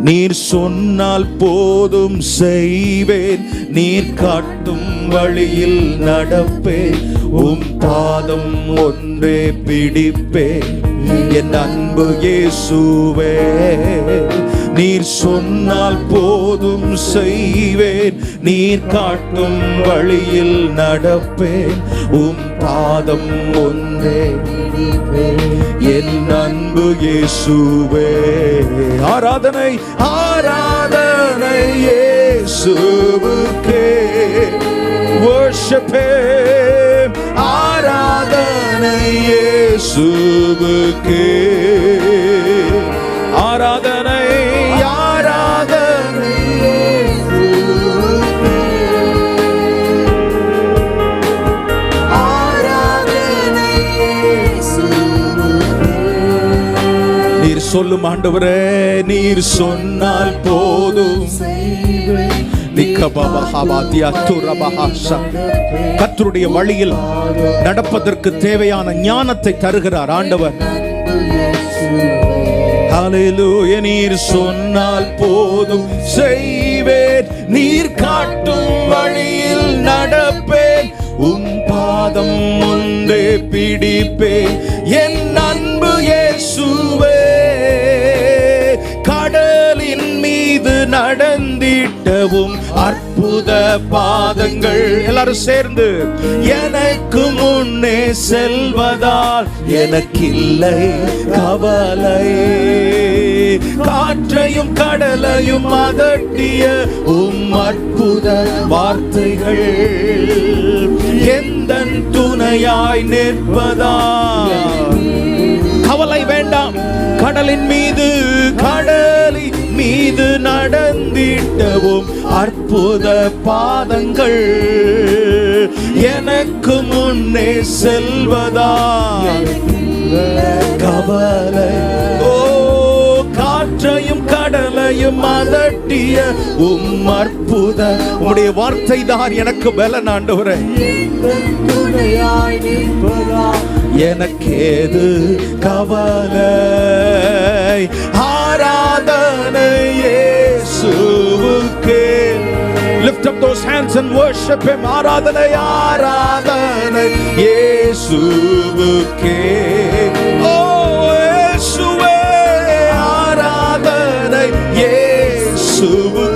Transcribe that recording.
நீர் சொன்னால் போதும் செய்வேன். நீர் காட்டும் வழியில் நடப்பேன். உம் பாதம் ஒன்றே பிடிப்பேன். என் அன்பு இயேசுவே. நீர் சொன்னால் போதும் செய்வேன். நீர் காட்டும் வழியில் நடப்பேன். உம் பாதம் ஒன்றே என் அன்பு இயேசுவே. ஆராதனை ஆராதனை இயேசுவுக்கே. Worship. him ஆராதனை இயேசுவுக்கே. சொல்லும் ஆண்டவரே நீர் சொன்னால் போதும். கத்தருடைய வழியில் நடப்பதற்கு தேவையான ஞானத்தை தருகிறார் ஆண்டவர். நீர் சொன்னால் போதும். செய்வேன் நீர் காட்டும் வழியில் நடப்பேன். உன் பாதம் முந்தே பிடிப்பேன். என் நடந்திட்டவும் அற்புத பாதங்கள். எல்லாரும் சேர்ந்து எனக்கு முன்னே செல்வதால் எனக்கில்லை கவலை. காற்றையும் கடலையும் அதட்டிய உம் அற்புத வார்த்தைகள். எந்த துணையாய் நிற்பதால் கவலை வேண்டாம். கடலின் மீது நடந்திட்டவும் அற்புத பாதங்கள் எனக்கு முன்னே செல்வதா? கவலை. ஓ காற்றையும் கடலையும் அதட்டிய உம் அற்புத உடைய வார்த்தை தான் எனக்கு பலன் ஆண்டவரே. எனக்கேது கவலை. ஆராதனை lift up those hands and worship Him. ஆராதனை ஆராதனை இயேசுவுக்கே Oh, இயேசுவே ஆராதனை இயேசுவுக்கே